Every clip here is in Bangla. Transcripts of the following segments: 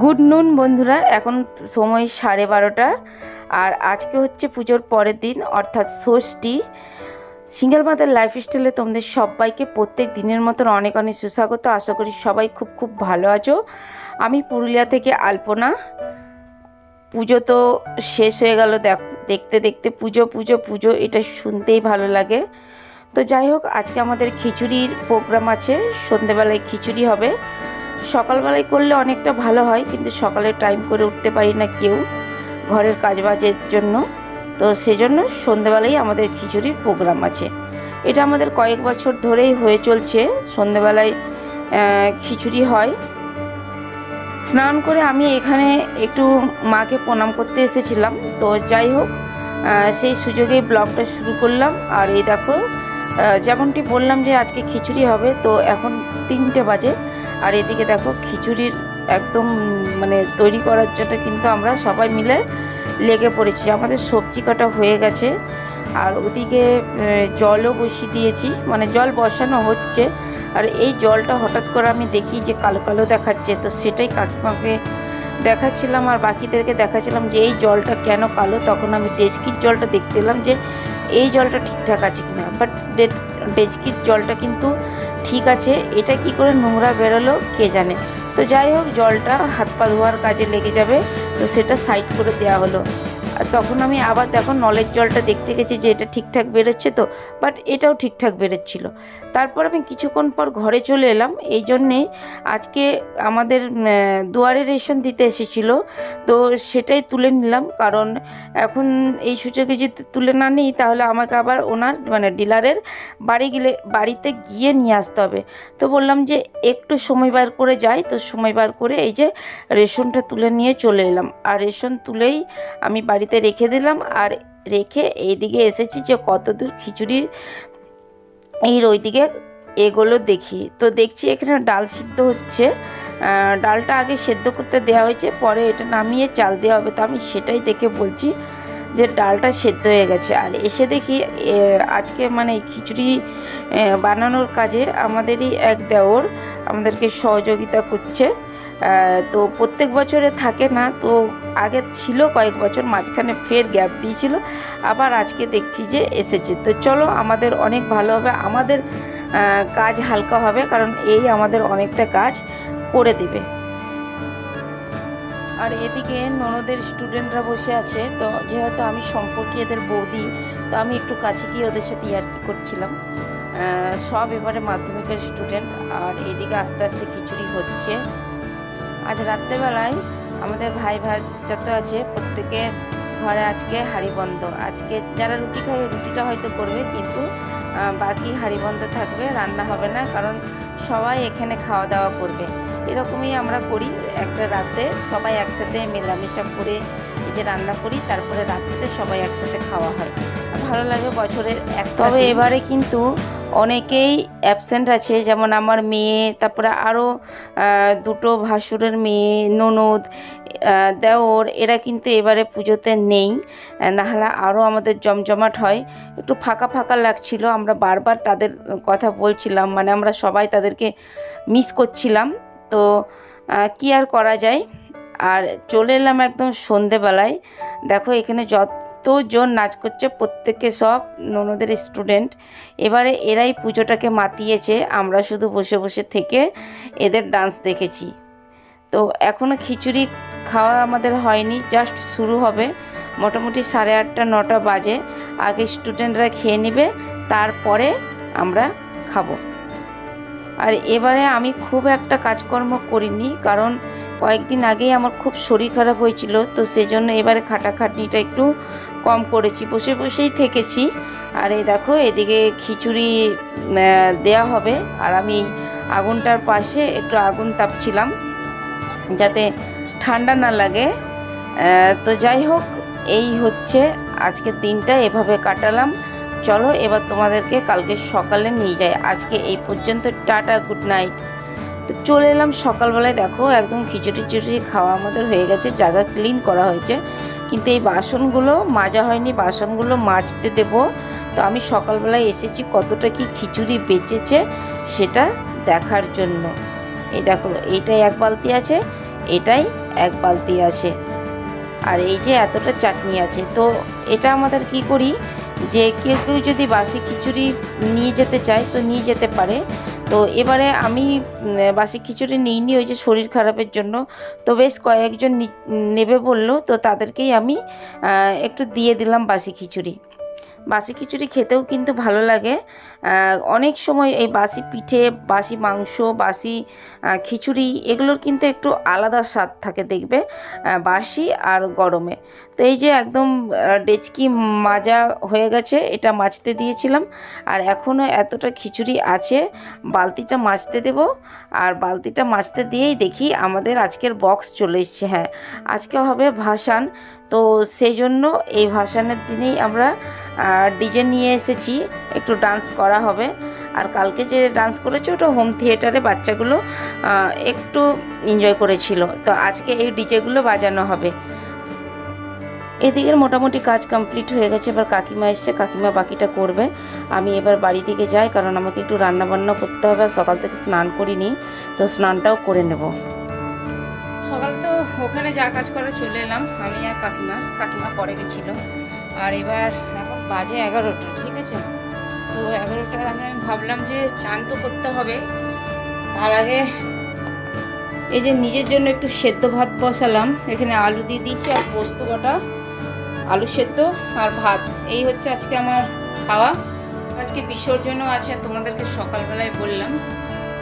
গুড নুন বন্ধুরা, এখন সময় সাড়ে বারোটা। আর আজকে হচ্ছে পুজোর পরের দিন, অর্থাৎ ষষ্ঠী। সিঙ্গেল মাদার লাইফস্টাইলে তোমাদের সবাইকে প্রত্যেক দিনের মতন অনেক অনেক সুস্বাগত। আশা করি সবাই খুব খুব ভালো আছো। আমি পুরুলিয়া থেকে আলপনা। পুজো তো শেষ হয়ে গেল, দেখ- দেখতে দেখতে পুজো পুজো পুজো, এটা শুনতেই ভালো লাগে। তো যাই হোক, আজকে আমাদের খিচুড়ির প্রোগ্রাম আছে। সন্ধেবেলায় খিচুড়ি হবে। সকালবেলায় করলে অনেকটা ভালো হয়, কিন্তু সকালে টাইম করে উঠতে পারি না কেউ ঘরের কাজবাজের জন্য। তো সেজন্য সন্ধেবেলায় আমাদের খিচুড়ির প্রোগ্রাম আছে। এটা আমাদের কয়েক বছর ধরেই হয়ে চলছে। সন্ধেবেলায় খিচুড়ি হয়। স্নান করে আমি এখানে একটু মাকে প্রণাম করতে এসেছিলাম। তো যাই হোক সেই সুযোগেই ব্লগটা শুরু করলাম। আর এই দেখো যেমনটি বললাম যে আজকে খিচুড়ি হবে, তো এখন তিনটে বাজে। আর এদিকে দেখো খিচুড়ির একদম মানে তৈরি করার জন্য কিন্তু আমরা সবাই মিলে লেগে পড়েছি। আমাদের সবজি কাটা হয়ে গেছে। আর ওদিকে জলও বসিয়ে দিয়েছি। মানে জল বসানো হচ্ছে। আর এই জলটা হঠাৎ করে আমি দেখি যে কালো কালো দেখাচ্ছে। তো সেটাই কাকিমাকে দেখাচ্ছিলাম আর বাকিদেরকে দেখাচ্ছিলাম যে এই জলটা কেন কালো। তখন আমি ডেচকির জলটা দেখতে এলাম যে এই জলটা ঠিকঠাক আছে কিনা। বাট ডেচকির জলটা কিন্তু ঠিক আছে, এটা কি করে নোংরা বেরোলো কে জানে। তো যাই হোক, জলটা হাত পা ধোয়ার কাজে লেগে যাবে, তো সেটা সাইড করে দেওয়া হলো। তখন আমি আবার দেখো নলের জলটা দেখতে গেছি যে এটা ঠিকঠাক বেরোচ্ছে তো বাট এটাও ঠিকঠাক বেরোচ্ছিল। তারপর আমি কিছুক্ষণ পর ঘরে চলে এলাম, এই জন্যে আজকে আমাদের দুয়ারে রেশন দিতে এসেছিল, তো সেটাই তুলে নিলাম। কারণ এখন এই সুযোগে যদি তুলে না নিই, তাহলে আমাকে আবার ওনার মানে ডিলারের বাড়ি গেলে, বাড়িতে গিয়ে নিয়ে আসতে হবে। তো বললাম যে একটু সময় বার করে যাই, তো সময় বার করে এই যে রেশনটা তুলে নিয়ে চলে এলাম। আর রেশন তুলেই আমি বাড়িতে রেখে দিলাম আর রেখে এইদিকে এসেছি যে কত দূর খিচুড়ির এই ওইদিকে এগুলো দেখি। তো দেখছি এখানে ডাল সিদ্ধ হচ্ছে। ডালটা আগে সেদ্ধ করতে দেওয়া হয়েছে, পরে এটা নামিয়ে চাল দেওয়া হবে। তো আমি সেটাই দেখে বলছি যে ডালটা সেদ্ধ হয়ে গেছে। আর এসে দেখি আজকে মানে খিচুড়ি বানানোর কাজে আমাদেরই এক দেওর আমাদেরকে সহযোগিতা করছে। তো প্রত্যেক বছরে থাকে না, তো আগে ছিল কয়েক বছর, মাঝখানে ফের গ্যাপ দিয়েছিল, আবার আজকে দেখছি যে এসেছে। তো চলো, আমাদের অনেক ভালো হবে, আমাদের কাজ হালকা হবে, কারণ এই আমাদের অনেকটা কাজ করে দেবে। আর এদিকে ননদের স্টুডেন্টরা বসে আছে, তো যেহেতু আমি সম্পর্কে এদের বৌদি, তো আমি একটু কাছে গিয়ে ওদের সাথে ইয়ার্কি করছিলাম। সব এবারে মাধ্যমিকের স্টুডেন্ট আর এদিকে আস্তে আস্তে খিচুড়ি হচ্ছে। আজ রাত্রেবেলায় আমাদের ভাই ভাই যত আছে প্রত্যেকের ঘরে আজকে হাঁড়ি বন্ধ আজকে যারা রুটি খাবে রুটিটা হয়তো করবে কিন্তু বাকি হাঁড়ি বন্ধ থাকবে রান্না হবে না কারণ সবাই এখানে খাওয়া দাওয়া করবে। এরকমই আমরা করি একটা রাতে সবাই একসাথে মেলামেশা করে এই যে রান্না করি তারপরে রাত্রিতে সবাই একসাথে খাওয়া হয়। ভালো লাগে বছরের এক তবে এবারে কিন্তু অনেকেই অ্যাবসেন্ট আছে, যেমন আমার মেয়ে, তারপরে আরও দুটো ভাসুরের মেয়ে, ননদ দেওর, এরা কিন্তু এবারে পুজোতে নেই। নাহলে আরও আমাদের জমজমাট হয়। একটু ফাঁকা ফাঁকা লাগছিল, আমরা বারবার তাদের কথা বলছিলাম মানে আমরা সবাই তাদেরকে মিস করছিলাম। তো কি আর করা যায়? আর চলে এলাম একদম সন্ধেবেলায়। দেখো, এখানে যতজন নাচ করছে, প্রত্যেকে সব ননদের স্টুডেন্ট এবারে এরাই পুজোটাকে মাতিয়েছে, আমরা শুধু বসে বসে থেকে এদের ডান্স দেখেছি। তো এখনও খিচুড়ি খাওয়া আমাদের হয়নি জাস্ট শুরু হবে। মোটামুটি সাড়ে আটটা, নটা বাজে। আগে স্টুডেন্টরা খেয়ে নেবে, তারপরে আমরা খাব। আর এবারে আমি খুব একটা কাজকর্ম করিনি, কারণ কয়েকদিন আগেই আমার খুব শরীর খারাপ হয়েছিল, তো সেজন্য এবারে খাটাখাটনিটা একটু কম করেছি, বসে বসেই থেকেছি। আর এই দেখো, এদিকে খিচুড়ি দেয়া হবে। আর আমি আগুনটার পাশে একটু আগুন তাপছিলাম, যাতে ঠান্ডা না লাগে। তো যাই হোক, এই হচ্ছে আজকের দিনটা, এভাবে কাটালাম। চলো, এবার তোমাদেরকে কালকে সকালে নিয়ে যাই। আজকে এই পর্যন্ত, টাটা, গুড নাইট। তো চলে এলাম সকালবেলায়, দেখো, একদম খিচুড়ি চিচুড়ি খাওয়া আমাদের হয়ে গেছে, জায়গা ক্লিন করা হয়েছে। কিন্তু এই বাসনগুলো মাজা হয়নি, বাসনগুলো মাজতে দেব। তো আমি সকালবেলায় এসেছি কতটা কি খিচুড়ি বেঁচেছে সেটা দেখার জন্য। এই দেখো, এইটাই এক বালতি আছে, এটাই এক বালতি আছে। আর এই যে এতটা চাটনি আছে, তো এটা আমাদের কি করি যে কেউ কেউ যদি বাসি খিচুড়ি নিয়ে যেতে চায়, তো নিয়ে যেতে পারে। তো এবারে আমি বাসি খিচুড়ি নিইনি, ওই যে শরীর খারাপের জন্য। তো বেশ কয়েকজন নেবে বলল, তো তাদেরকেই আমি একটু দিয়ে দিলাম বাসি খিচুড়ি। বাসি খিচুড়ি খেতেও কিন্তু ভালো লাগে। অনেক সময় এই বাসি পিঠে, বাসি মাংস, বাসি খিচুড়ি এগুলোর কিন্তু একটু আলাদা স্বাদ থাকে দেখবে বাসি আর গরমে। তো এই যে একদম ডেচকি মাজা হয়ে গেছে, এটা মাজতে দিয়েছিলাম। আর এখনও এতটা খিচুড়ি আছে, বালতিটা মাজতে দেব। আর বালতিটা মাজতে দিয়েই দেখি আমাদের আজকের বক্স চলে এসছে হ্যাঁ। আজকে হবে ভাসান, তো সেই জন্য এই ভাসানের দিনেই আমরা ডিজে নিয়ে এসেছি, একটু ডান্স করা হবে। আর কালকে যে ডান্স করেছে ওটা হোম থিয়েটারে বাচ্চাগুলো একটু এনজয় করেছিল। তো আজকে এই ডিজেগুলো বাজানো হবে। এদিকের মোটামুটি কাজ কমপ্লিট হয়ে গেছে, এবার কাকিমা এসছে, কাকিমা বাকিটা করবে। আমি এবার বাড়ি দিকে যাই, কারণ আমাকে একটু রান্না বান্না করতে হবে, আর সকাল থেকে স্নান করিনি, তো স্নানটাও করে নেব। সকাল তো ওখানে যা কাজ করে চলে এলাম, আমি আর কাকিমা কাকিমা পরে গেছিল। আর এবার এখন বাজে এগারোটা, ঠিক আছে? তো এগারোটার আগে আমি ভাবলাম যে চান তো করতে হবে। তার আগে এই যে নিজের জন্য একটু সেদ্ধ ভাত বসালাম, এখানে আলু দিয়ে দিয়েছি আর পোস্ত বাটা। আলু সেদ্ধ আর ভাত। এই হচ্ছে আজকে আমার খাওয়া। আজকে বিসর্জনও আছে তোমাদেরকে সকালবেলায় বললাম।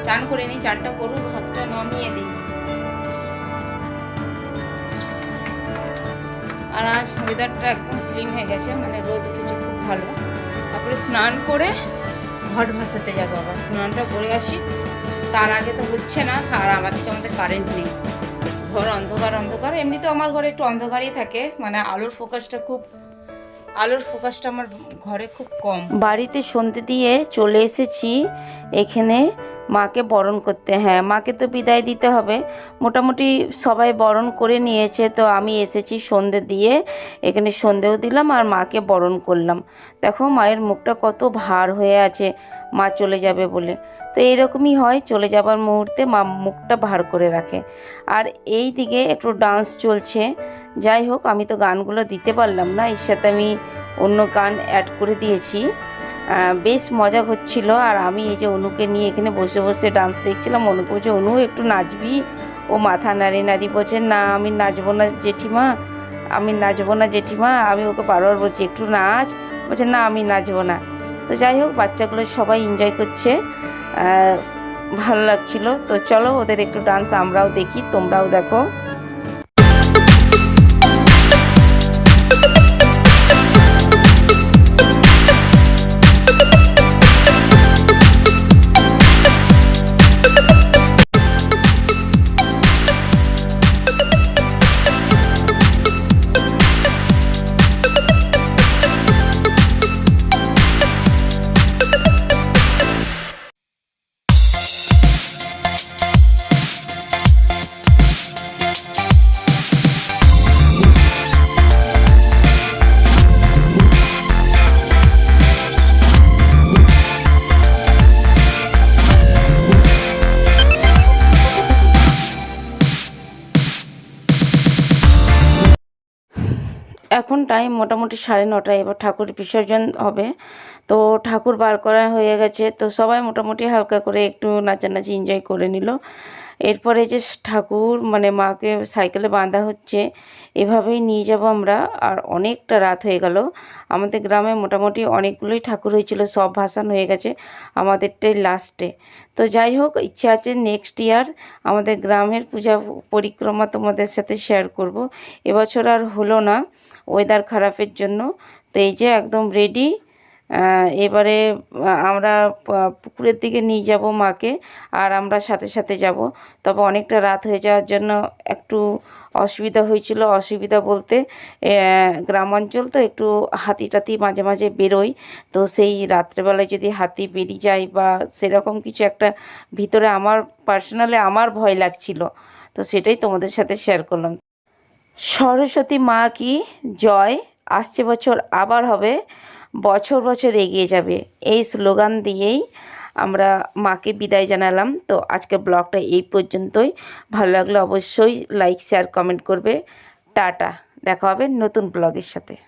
চান করে নিই, চানটা করুন ভাতটা নামিয়ে দিই। আর আজ ওয়েদারটা একদম ক্লিন হয়ে গেছে মানে রোদ উঠেছে খুব ভালো। তারপরে স্নান করে ঘট ভাসাতে যাব আবার। স্নানটা করে আসি। তার আগে তো হচ্ছে না, আর আজকে আমাদের কারেন্ট নেই। ঘর অন্ধকার অন্ধকার। এমনিতে আমার ঘরে একটু অন্ধকারই থাকে। মানে আলোর ফোকাসটা খুব আলোর ফোকাসটা আমার ঘরে খুব কম। বাড়িতে সন্ধে দিয়ে চলে এসেছি। এখানে মাকে বরণ করতে। হ্যাঁ মাকে তো বিদায় দিতে হবে। মোটামুটি সবাই বরণ করে নিয়েছে। তো আমি এসেছি সন্ধে দিয়ে। এখানে সন্ধেও দিলাম আর মাকে বরণ করলাম। দেখো মায়ের মুখটা কত ভার হয়ে আছে। মা চলে যাবে বলে। তো এইরকমই হয়, চলে যাবার মুহূর্তে মা মুখটা ভার করে রাখে। আর এই দিকে একটু ডান্স চলছে। যাই হোক, আমি তো গানগুলো দিতে পারলাম না, এর সাথে আমি অন্য গান অ্যাড করে দিয়েছি। বেশ মজা হচ্ছিল। আর আমি এই যে অনুকে নিয়ে এখানে বসে বসে ডান্স দেখছিলাম, অনুকে বলছে, অনু, একটু নাচবি? ও মাথা নাড়ি নাড়ি বলছে, না, আমি নাচবো না জেঠিমা, আমি নাচবো না জেঠিমা, আমি ওকে বারবার বলছি, একটু নাচ? বলছে, না, আমি নাচবো না। তো যাই হোক, বাচ্চাগুলো সবাই এনজয় করছে ভালো লাগছিল। তো চলো, ওদের একটু ডান্স আমরাও দেখি, তোমরাও দেখো। টাইম মোটামুটি সাড়ে নটায় এবার ঠাকুর বিসর্জন হবে। তো ঠাকুর বার করা হয়ে গেছে। তো সবাই মোটামুটি হালকা করে একটু নাচানাচি এনজয় করে নিল। এরপরে যে ঠাকুর মানে মাকে সাইকেলে বাঁধা হচ্ছে, এভাবেই নিয়ে যাব আমরা। আর অনেকটা রাত হয়ে গেল। আমাদের গ্রামে মোটামুটি অনেকগুলোই ঠাকুর হয়েছিল, সব ভাসান হয়ে গেছে আমাদেরটাই লাস্টে তো যাই হোক, ইচ্ছা আছে নেক্সট ইয়ার আমাদের গ্রামের পূজা পরিক্রমা তোমাদের সাথে শেয়ার করব। এবছর আর হলো না ওয়েদার খারাপের জন্য। তো এই যে একদম রেডি এবারে আমরা পুকুরের দিকে নিয়ে যাব মাকে আর আমরা সাথে সাথে যাব। তবে অনেকটা রাত হয়ে যাওয়ার জন্য একটু অসুবিধা হয়েছিল। অসুবিধা বলতে আহ, গ্রাম অঞ্চল তো একটু হাতি টাতি মাঝে মাঝে বেরোয়। তো সেই রাত্রেবেলায় যদি হাতি বেরিয়ে যায় বা সেরকম কিছু একটা ভিতরে আমার পার্সোনালি আমার ভয় লাগছিল। তো সেটাই তোমাদের সাথে শেয়ার করলাম। সরস্বতী মা কি? জয়। আসছে বছর আবার হবে। বছর বছর এগিয়ে যাবে। এই স্লোগান দিয়েই আমরা মাকে বিদায় জানালাম। তো আজকে ব্লগটা এই পর্যন্তই। ভালো লাগলে অবশ্যই লাইক, শেয়ার, কমেন্ট করবে। টাটা। দেখা হবে নতুন ব্লগের সাথে।